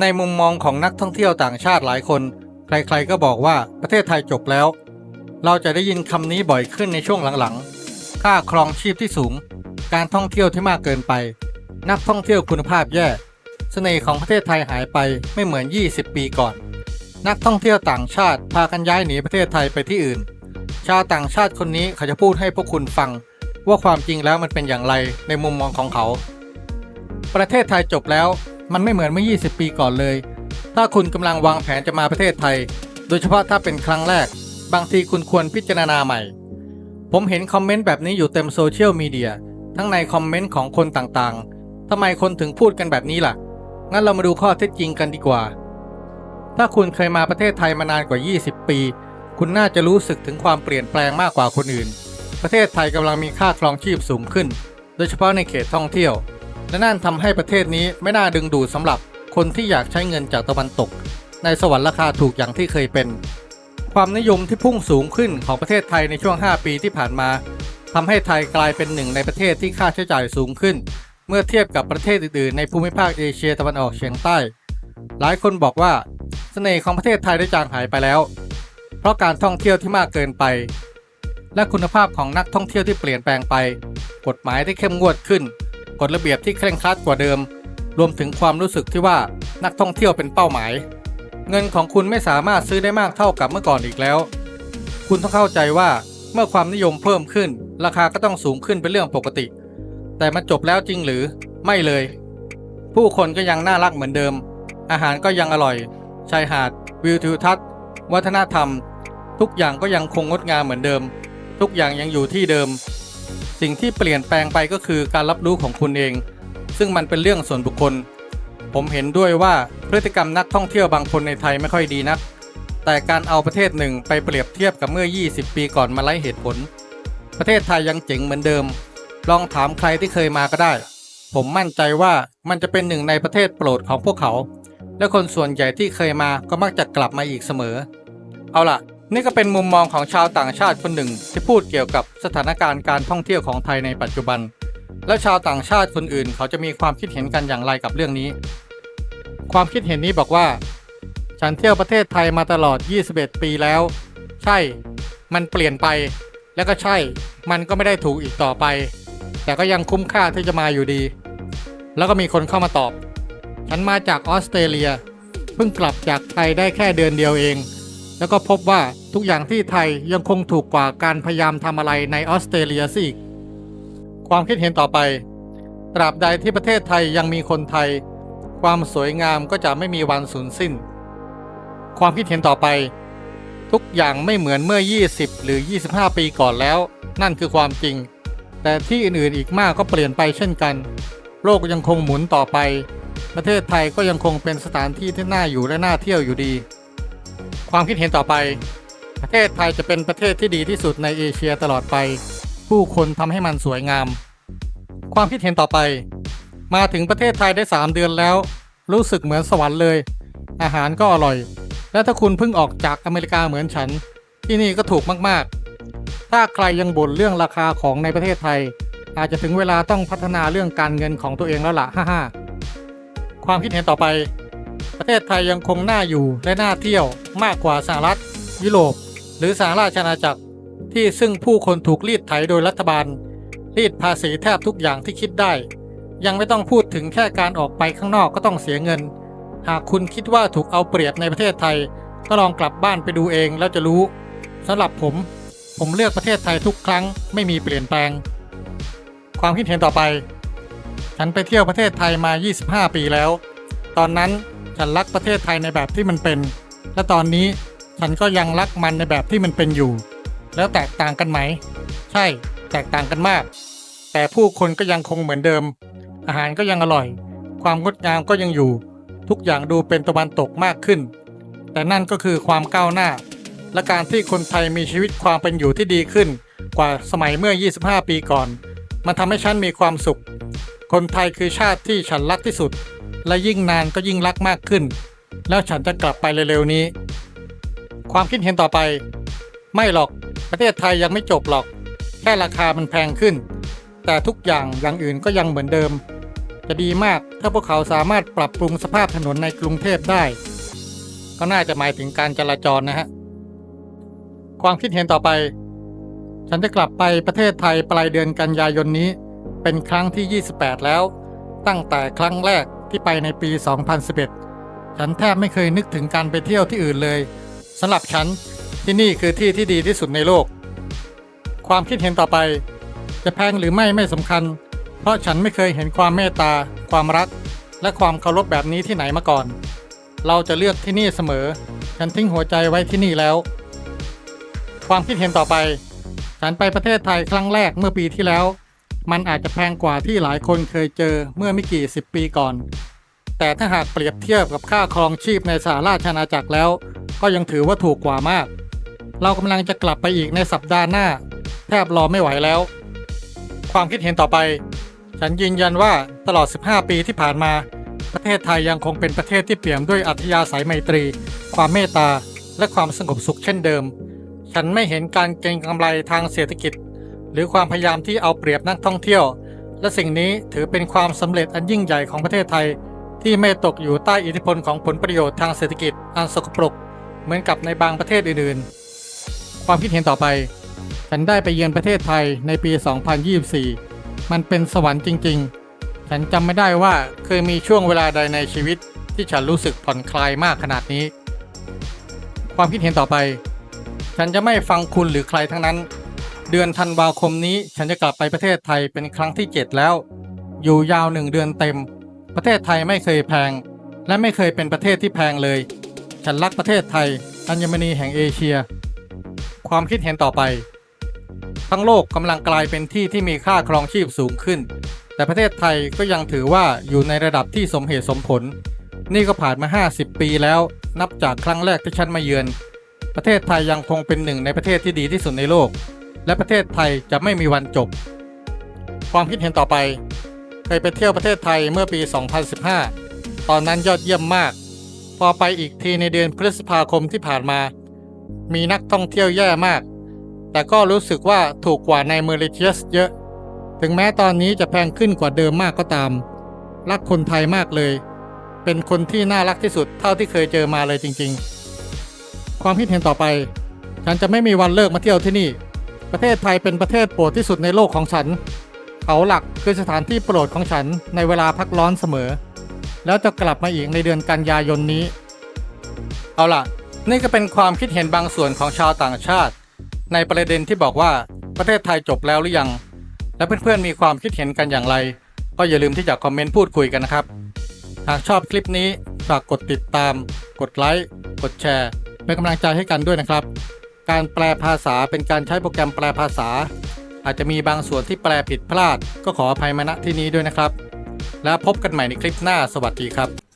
ในมุมมองของนักท่องเที่ยวต่างชาติหลายคน ใครๆก็บอกว่าประเทศไทยจบแล้ว เราจะได้ยินคำนี้บ่อยขึ้นในช่วงหลังๆ ค่าครองชีพที่สูง การท่องเที่ยวที่มากเกินไป นักท่องเที่ยวคุณภาพแย่ เสน่ห์ของประเทศไทยหายไปไม่เหมือน 20 ปีก่อน นักท่องเที่ยวต่างชาติพากันย้ายหนีประเทศไทยไปที่อื่น ชาวต่างชาติคนนี้เขาจะพูดให้พวกคุณฟัง ว่าความจริงแล้วมันเป็นอย่างไรในมุมมองของเขา ประเทศไทยจบแล้ว มันไม่เหมือนเมื่อ 20 ปีก่อนเลย ถ้าคุณกำลังวางแผนจะมาประเทศไทย โดยเฉพาะถ้าเป็นครั้งแรก บางทีคุณควรพิจารณาใหม่ ผมเห็นคอมเมนต์แบบนี้อยู่เต็มโซเชียลมีเดียทั้งในคอมเมนต์ของคนต่างๆทำไมคนถึงพูดกันแบบนี้ล่ะ งั้นเรามาดูข้อเท็จจริงกันดีกว่า ถ้าคุณเคยมาประเทศไทยมานานกว่า 20 ปี คุณน่าจะรู้สึกถึงความเปลี่ยนแปลงมากกว่าคนอื่น ประเทศไทยกำลังมีค่าครองชีพสูงขึ้น โดยเฉพาะในเขตท่องเที่ยว และนั่นทำให้ประเทศนี้ไม่น่าดึงดูดสำหรับคนที่อยากใช้เงินจากตะวันตก ในสวรรค์ราคาถูกอย่างที่เคยเป็น ความนิยมที่พุ่งสูงขึ้นของประเทศไทยในช่วง 5 ปีที่ผ่านมาทำให้ไทยกลายเป็นหนึ่งในประเทศที่ค่าใช้จ่ายสูงขึ้น เมื่อเทียบกับประเทศอื่นๆในภูมิภาคเอเชียตะวันออกเฉียงใต้ หลายคนบอกว่าเสน่ห์ของประเทศไทยได้จางหายไปแล้ว เพราะการท่องเที่ยวที่มากเกินไป และคุณภาพของนักท่องเที่ยวที่เปลี่ยนแปลงไป กฎหมายที่เข้มงวดขึ้น กฎระเบียบที่เคร่งครัดกว่าเดิม รวมถึงความรู้สึกที่ว่านักท่องเที่ยวเป็นเป้าหมาย เงินของคุณไม่สามารถซื้อได้มากเท่ากับเมื่อก่อนอีกแล้ว คุณต้องเข้าใจว่าเมื่อความนิยมเพิ่มขึ้น ราคาก็ต้องสูงขึ้นเป็นเรื่องปกติ แต่มันจบแล้วจริงหรือไม่เลย ผู้คนก็ยังน่ารักเหมือนเดิม อาหารก็ยังอร่อยชายหาด วิวทิวทัศน์ วัฒนธรรม ทุกอย่างก็ยังคงงดงามเหมือนเดิม ทุกอย่างยังอยู่ที่เดิม สิ่งที่เปลี่ยนแปลงไปก็คือการรับรู้ของคุณเอง ซึ่งมันเป็นเรื่องส่วนบุคคล ผมเห็นด้วยว่าพฤติกรรมนักท่องเที่ยวบางคนในไทยไม่ค่อยดีนัก แต่การเอาประเทศหนึ่งไปเปรียบเทียบกับเมื่อ 20 ปีก่อนมาไล่เหตุผล ประเทศไทยยังเจ๋งเหมือนเดิม ลองถามใครที่เคยมาก็ได้ ผมมั่นใจว่ามันจะเป็นหนึ่งในประเทศโปรดของพวกเขา และคนส่วนใหญ่ที่เคยมาก็มักจะกลับมาอีกเสมอ เอาล่ะ นี่ก็เป็นมุมมองของชาวต่างชาติคนหนึ่ง ที่พูดเกี่ยวกับสถานการณ์การท่องเที่ยวของไทยในปัจจุบัน แล้วชาวต่างชาติคนอื่น เขาจะมีความคิดเห็นกันอย่างไรกับเรื่องนี้ ความคิดเห็นนี้บอกว่า ฉันเที่ยวประเทศไทยมาตลอด 21 ปีแล้ว ใช่ มันเปลี่ยนไป แล้วก็ใช่ มันก็ไม่ได้ถูกอีกต่อไป แต่ก็ยังคุ้มค่าที่จะมาอยู่ดี แล้วก็มีคนเข้ามาตอบ ฉันมาจากออสเตรเลีย เพิ่งกลับจากไทยได้แค่เดือนเดียวเอง แล้วก็พบว่าทุกอย่างที่ไทยยังคงถูกกว่าการพยายามทำอะไรในออสเตรเลียซะอีกความคิดเห็นต่อไป ตราบใดที่ประเทศไทยยังมีคนไทย ความสวยงามก็จะไม่มีวันสูญสิ้น ความคิดเห็นต่อไป ทุกอย่างไม่เหมือนเมื่อ 20 หรือ 25 ปีก่อนแล้ว นั่นคือความจริง แต่ที่อื่นๆอีกมากก็เปลี่ยนไปเช่นกัน โลกยังคงหมุนต่อไป ประเทศไทยก็ยังคงเป็นสถานที่ที่น่าอยู่และน่าเที่ยวอยู่ดี ความคิดเห็นต่อไป ประเทศไทยจะเป็นประเทศที่ดีที่สุดในเอเชียตลอดไป ผู้คนทำให้มันสวยงาม ความคิดเห็นต่อไป มาถึงประเทศไทยได้ 3 เดือนแล้ว รู้สึกเหมือนสวรรค์เลย อาหารก็อร่อย และถ้าคุณเพิ่งออกจากอเมริกาเหมือนฉัน ที่นี่ก็ถูกมากๆ ถ้าใครยังบ่นเรื่องราคาของในประเทศไทย อาจจะถึงเวลาต้องพัฒนาเรื่องการเงินของตัวเองแล้วล่ะฮ่าฮ่าความคิดเห็นต่อไป ประเทศไทยยังคงน่าอยู่และน่าเที่ยวมากกว่าสหรัฐ ยุโรป หรือสหราชอาณาจักร ที่ซึ่งผู้คนถูกรีดไถโดยรัฐบาล รีดภาษีแทบทุกอย่างที่คิดได้ ยังไม่ต้องพูดถึงแค่การออกไปข้างนอกก็ต้องเสียเงิน หากคุณคิดว่าถูกเอาเปรียบในประเทศไทย ก็ลองกลับบ้านไปดูเองแล้วจะรู้สำหรับผม ผมเลือกประเทศไทยทุกครั้งไม่มีเปลี่ยนแปลง ความคิดเห็นต่อไป ฉันไปเที่ยวประเทศไทยมา 25 ปีแล้ว ตอนนั้น ฉันรักประเทศไทยในแบบที่มันเป็น และตอนนี้ฉันก็ยังรักมันในแบบที่มันเป็นอยู่ แล้วแตกต่างกันไหม ใช่ แตกต่างกันมาก แต่ผู้คนก็ยังคงเหมือนเดิม อาหารก็ยังอร่อย ความงดงามก็ยังอยู่ ทุกอย่างดูเป็นตะวันตกมากขึ้น แต่นั่นก็คือความก้าวหน้า และการที่คนไทยมีชีวิตความเป็นอยู่ที่ดีขึ้น กว่าสมัยเมื่อ 25 ปีก่อน มันทำให้ฉันมีความสุข คนไทยคือชาติที่ฉันรักที่สุด และยิ่งนานก็ยิ่งรักมากขึ้น แล้วฉันจะกลับไปเร็วๆนี้ ความคิดเห็นต่อไป ไม่หรอกประเทศไทยยังไม่จบหรอก แค่ราคามันแพงขึ้น แต่ทุกอย่างอย่างอื่นก็ยังเหมือนเดิม จะดีมากถ้าพวกเขาสามารถปรับปรุงสภาพถนนในกรุงเทพได้ ก็น่าจะหมายถึงการจราจรนะฮะความคิดเห็นต่อไป ฉันจะกลับไปประเทศไทยปลายเดือนกันยายนนี้ เป็นครั้งที่ 28 แล้ว ตั้งแต่ครั้งแรก ที่ไปในปี 2011 ฉันแทบไม่เคยนึกถึงการไปเที่ยวที่อื่นเลยสำหรับฉันที่นี่คือที่ที่ดีที่สุดในโลก ความคิดเห็นต่อไป จะแพงหรือไม่ไม่สำคัญ เพราะฉันไม่เคยเห็นความเมตตา ความรัก และความเคารพแบบนี้ที่ไหนมาก่อน เราจะเลือกที่นี่เสมอ ฉันทิ้งหัวใจไว้ที่นี่แล้ว ความคิดเห็นต่อไป ฉันไปประเทศไทยครั้งแรกเมื่อปีที่แล้ว มันอาจจะแพงกว่าที่หลายคนเคยเจอเมื่อไม่กี่สิบปีก่อน แต่ถ้าหากเปรียบเทียบกับค่าครองชีพในสหราชอาณาจักรแล้ว ก็ยังถือว่าถูกกว่ามาก เรากำลังจะกลับไปอีกในสัปดาห์หน้า แทบรอไม่ไหวแล้ว ความคิดเห็นต่อไป ฉันยืนยันว่าตลอด 15 ปีที่ผ่านมา ประเทศไทยยังคงเป็นประเทศที่เปี่ยมด้วยอัธยาศัยไมตรี ความเมตตาและความสงบสุขเช่นเดิม ฉันไม่เห็นการเก็งกำไรทางเศรษฐกิจ หรือความพยายามที่เอาเปรียบนักท่องเที่ยว และสิ่งนี้ถือเป็นความสำเร็จอันยิ่งใหญ่ของประเทศไทย ที่ไม่ตกอยู่ใต้อิทธิพลของผลประโยชน์ทางเศรษฐกิจอันสกปรกเหมือนกับในบางประเทศอื่นๆ ความคิดเห็นต่อไป ฉันได้ไปเยือนประเทศไทยในปี 2024 มันเป็นสวรรค์จริง ๆ ฉันจำไม่ได้ว่าเคยมีช่วงเวลาใดในชีวิต ที่ฉันรู้สึกผ่อนคลายมากขนาดนี้ ความคิดเห็นต่อไป ฉันจะไม่ฟังคุณหรือใครทั้งนั้น เดือนธันวาคมนี้ฉันจะกลับไปประเทศไทยเป็นครั้งที่ 7 แล้ว อยู่ยาวหนึ่งเดือนเต็ม ประเทศไทยไม่เคยแพง และไม่เคยเป็นประเทศที่แพงเลย ฉันรักประเทศไทย อัญมณีแห่งเอเชีย ความคิดเห็นต่อไป ทั้งโลกกำลังกลายเป็นที่ที่มีค่าครองชีพสูงขึ้น แต่ประเทศไทยก็ยังถือว่าอยู่ในระดับที่สมเหตุสมผล นี่ก็ผ่านมา 50 ปีแล้ว นับจากครั้งแรกที่ฉันมาเยือน ประเทศไทยยังคงเป็นหนึ่งในประเทศที่ดีที่สุดในโลก และประเทศไทยจะไม่มีวันจบ ความคิดเห็นต่อไป เคยไปเที่ยวประเทศไทยเมื่อปี 2015 ตอนนั้นยอดเยี่ยมมาก พอไปอีกทีในเดือนพฤษภาคมที่ผ่านมา มีนักท่องเที่ยวแย่มาก แต่ก็รู้สึกว่าถูกกว่าในเมอริเทียสเยอะ ถึงแม้ตอนนี้จะแพงขึ้นกว่าเดิมมากก็ตาม รักคนไทยมากเลย เป็นคนที่น่ารักที่สุดเท่าที่เคยเจอมาเลยจริง ๆ ความคิดเห็นต่อไป ฉันจะไม่มีวันเลิกมาเที่ยวที่นี่ ประเทศไทยเป็นประเทศโปรดที่สุดในโลกของฉัน เขาหลักคือสถานที่โปรดของฉันในเวลาพักร้อนเสมอ แล้วจะกลับมาอีกในเดือนกันยายนนี้ เอาล่ะ นี่ก็เป็นความคิดเห็นบางส่วนของชาวต่างชาติ ในประเด็นที่บอกว่าประเทศไทยจบแล้วหรือยัง และเพื่อนๆมีความคิดเห็นกันอย่างไร ก็อย่าลืมที่จะคอมเมนต์พูดคุยกันนะครับ หากชอบคลิปนี้ฝากกดติดตาม กดไลค์กดแชร์เป็นกำลังใจให้กันด้วยนะครับ การแปลภาษาเป็นการใช้โปรแกรมแปลภาษา อาจจะมีบางส่วนที่แปลผิดพลาด ก็ขออภัยมาณที่นี้ด้วยนะครับ แล้วพบกันใหม่ในคลิปหน้าสวัสดีครับ